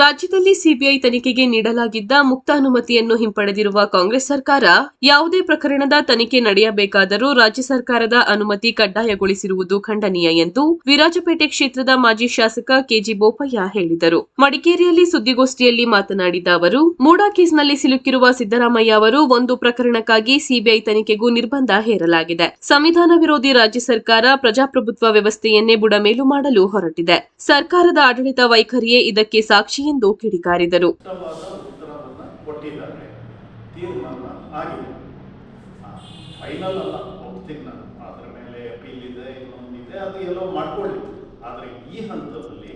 ರಾಜ್ಯದಲ್ಲಿ ಸಿಬಿಐ ತನಿಖೆಗೆ ನೀಡಲಾಗಿದ್ದ ಮುಕ್ತ ಅನುಮತಿಯನ್ನು ಹಿಂಪಡೆದಿರುವ ಕಾಂಗ್ರೆಸ್ ಸರ್ಕಾರ ಯಾವುದೇ ಪ್ರಕರಣದ ತನಿಖೆ ನಡೆಯಬೇಕಾದರೂ ರಾಜ್ಯ ಸರ್ಕಾರದ ಅನುಮತಿ ಕಡ್ಡಾಯಗೊಳಿಸಿರುವುದು ಖಂಡನೀಯ ಎಂದು ವಿರಾಜಪೇಟೆ ಕ್ಷೇತ್ರದ ಮಾಜಿ ಶಾಸಕ ಕೆಜಿ ಬೋಪಯ್ಯ ಹೇಳಿದರು. ಮಡಿಕೇರಿಯಲ್ಲಿ ಸುದ್ದಿಗೋಷ್ಠಿಯಲ್ಲಿ ಮಾತನಾಡಿದ ಅವರು, ಮೂಡಾ ಕೇಸ್ನಲ್ಲಿ ಸಿಲುಕಿರುವ ಸಿದ್ದರಾಮಯ್ಯ ಅವರು ಒಂದು ಪ್ರಕರಣಕ್ಕಾಗಿ ಸಿಬಿಐ ತನಿಖೆಗೂ ನಿರ್ಬಂಧ ಹೇರಲಾಗಿದೆ. ಸಂವಿಧಾನ ವಿರೋಧಿ ರಾಜ್ಯ ಸರ್ಕಾರ ಪ್ರಜಾಪ್ರಭುತ್ವ ವ್ಯವಸ್ಥೆಯನ್ನೇ ಬುಡಮೇಲು ಮಾಡಲು ಹೊರಟಿದೆ. ಸರ್ಕಾರದ ಆಡಳಿತ ವೈಖರಿಯೇ ಇದಕ್ಕೆ ಸಾಕ್ಷಿ ಎಂದು ಕಿಡಿಕಾರಿದರು. ಫೈನಲ್ ಅಲ್ಲ ಹೋಗ್ತೀನಿ ನಾನು ಅದರ ಮೇಲೆ ಅಪೀಲ್ ಇದೆ ಇನ್ನೊಂದಿದೆ ಅದು ಎಲ್ಲೋ ಮಾಡ್ಕೊಳ್ಳಿ ಆದರೆ ಈ ಹಂತದಲ್ಲಿ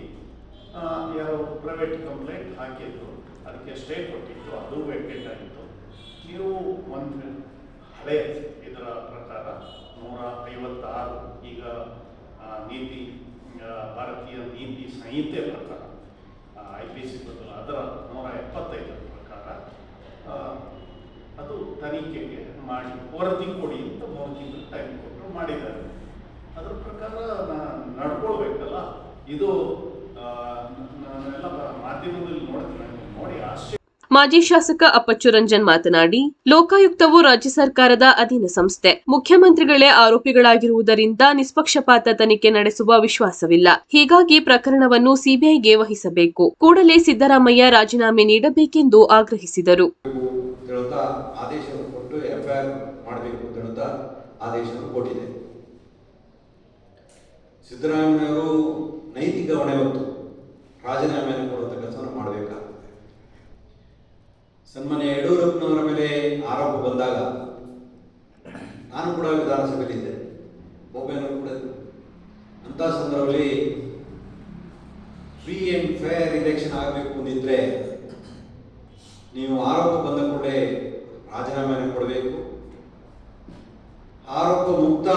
ಯಾರೋ ಪ್ರೈವೇಟ್ ಕಂಪ್ಲೇಂಟ್ ಹಾಕಿದ್ರು, ಅದಕ್ಕೆ ಸ್ಟೇ ಕೊಟ್ಟಿತ್ತು ಅದು ವೇಕೆಟ್ ಆಗಿತ್ತು. ನೀವು ಒಂದು ಹಳೆ ಇದರ ಪ್ರಕಾರ ನೂರ ಐವತ್ತಾರು ಈಗ ನೀತಿ ಭಾರತೀಯ ನೀತಿ ಸಂಹಿತೆ ಪ್ರಕಾರ ಐ ಪಿ ಸಿ ಬದಲು ಅದರ ನೂರ ಎಪ್ಪತ್ತೈದರ ಪ್ರಕಾರ ಅದು ತನಿಖೆಗೆ ಮಾಡಿ, ವರದಿ ಕೊಡಿ ಅಂತ ಮೂರು ತಿಂಗಳು ಟೈಮ್ ಕೊಟ್ಟು ಮಾಡಿದ್ದಾರೆ. ಅದ್ರ ಪ್ರಕಾರ ನಡ್ಕೊಳ್ಬೇಕಲ್ಲ, ಇದು ಮಾಜಿ ಶಾಸಕ ಅಪ್ಪಚ್ಚು ರಂಜನ್ ಮಾತನಾಡಿ, ಲೋಕಾಯುಕ್ತವು ರಾಜ್ಯ ಸರ್ಕಾರದ ಅಧೀನ ಸಂಸ್ಥೆ. ಮುಖ್ಯಮಂತ್ರಿಗಳೇ ಆರೋಪಿಗಳಾಗಿರುವುದರಿಂದ ನಿಷ್ಪಕ್ಷಪಾತ ತನಿಖೆ ನಡೆಸುವ ವಿಶ್ವಾಸವಿಲ್ಲ. ಹೀಗಾಗಿ ಪ್ರಕರಣವನ್ನು ಸಿಬಿಐಗೆ ವಹಿಸಬೇಕು. ಕೂಡಲೇ ಸಿದ್ದರಾಮಯ್ಯ ರಾಜೀನಾಮೆ ನೀಡಬೇಕೆಂದು ಆಗ್ರಹಿಸಿದರು. ಸಿದ್ದರಾಮಯ್ಯವರು ನೈತಿಕ ಹೊಣೆ ಹೊತ್ತು ರಾಜೀನಾಮೆಯನ್ನು ಕೊಡುವಂಥ ಕೆಲಸವನ್ನು ಮಾಡಬೇಕಾಗ್ತದೆ. ಸನ್ಮಾನ್ಯ ಯಡಿಯೂರಪ್ಪನವರ ಮೇಲೆ ಆರೋಪ ಬಂದಾಗ ನಾನು ಕೂಡ ವಿಧಾನಸಭೆಯಲ್ಲಿದ್ದೆ ಬೋಬೆಯವರು ಕೂಡ ಅಂತ ಸಂದರ್ಭದಲ್ಲಿ ಫ್ರೀ ಆ್ಯಂಡ್ ಫೇರ್ ಇಲೆಕ್ಷನ್ ಆಗಬೇಕು ಅಂದಿದ್ರೆ ನೀವು ಆರೋಪ ಬಂದ ಕೂಡಲೇ ರಾಜೀನಾಮೆಯನ್ನು ಕೊಡಬೇಕು. ಆರೋಪ ಮುಕ್ತ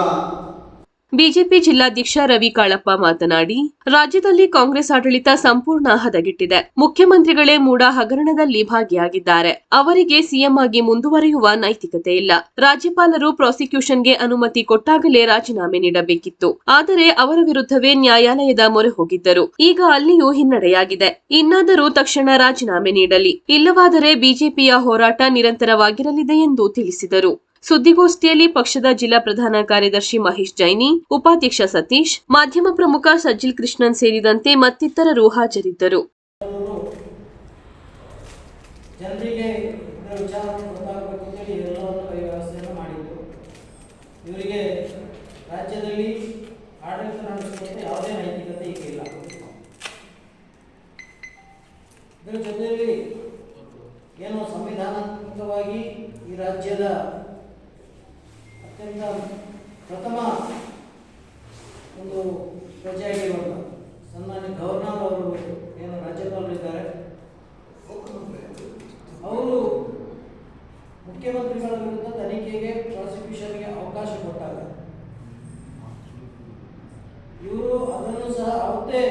ಬಿಜೆಪಿ ಜಿಲ್ಲಾಧ್ಯಕ್ಷ ರವಿ ಕಾಳಪ್ಪ ಮಾತನಾಡಿ, ರಾಜ್ಯದಲ್ಲಿ ಕಾಂಗ್ರೆಸ್ ಆಡಳಿತ ಸಂಪೂರ್ಣ ಹದಗೆಟ್ಟಿದೆ. ಮುಖ್ಯಮಂತ್ರಿಗಳೇ ಮೂಡ ಹಗರಣದಲ್ಲಿ ಭಾಗಿಯಾಗಿದ್ದಾರೆ. ಅವರಿಗೆ ಸಿಎಂ ಆಗಿ ಮುಂದುವರಿಯುವ ನೈತಿಕತೆ ಇಲ್ಲ. ರಾಜ್ಯಪಾಲರು ಪ್ರಾಸಿಕ್ಯೂಷನ್ಗೆ ಅನುಮತಿ ಕೊಟ್ಟಾಗಲೇ ರಾಜೀನಾಮೆ ನೀಡಬೇಕಿತ್ತು. ಆದರೆ ಅವರ ವಿರುದ್ಧವೇ ನ್ಯಾಯಾಲಯದ ಮೊರೆ ಹೋಗಿದ್ದರು. ಈಗ ಅಲ್ಲಿಯೂ ಹಿನ್ನಡೆಯಾಗಿದೆ. ಇನ್ನಾದರೂ ತಕ್ಷಣ ರಾಜೀನಾಮೆ ನೀಡಲಿ. ಇಲ್ಲವಾದರೆ ಬಿಜೆಪಿಯ ಹೋರಾಟ ನಿರಂತರವಾಗಿರಲಿದೆ ಎಂದು ತಿಳಿಸಿದರು. ಸುದ್ದಿಗೋಷ್ಠಿಯಲ್ಲಿ ಪಕ್ಷದ ಜಿಲ್ಲಾ ಪ್ರಧಾನ ಕಾರ್ಯದರ್ಶಿ ಮಹೇಶ್ ಜೈನಿ, ಉಪಾಧ್ಯಕ್ಷ ಸತೀಶ್, ಮಾಧ್ಯಮ ಪ್ರಮುಖ ಸಜ್ಜಿಲ್ ಕೃಷ್ಣನ್ ಸೇರಿದಂತೆ ಮತ್ತಿತರರು ಹಾಜರಿದ್ದರು. ಇದರ ಜೊತೆಯಲ್ಲಿ ಏನು ಸಂವಿಧಾನಾತ್ಮಕವಾಗಿ ಈ ರಾಜ್ಯದ ಅತ್ಯಂತ ಪ್ರಥಮ ಒಂದು ಪ್ರಜೆಯಾಗಿರುವಂಥ ಸನ್ಮಾನ್ಯ ಗವರ್ನರ್ ಅವರು ಏನು ರಾಜ್ಯಪಾಲರಿದ್ದಾರೆ. ಅವರು ಮುಖ್ಯಮಂತ್ರಿಗಳ ವಿರುದ್ಧ ತನಿಖೆಗೆ, ಪ್ರಾಸಿಕ್ಯೂಷನ್ಗೆ ಅವಕಾಶ ಕೊಟ್ಟಾಗ ಇವರು ಅದನ್ನು ಸಹ ಅವತ್ತೇ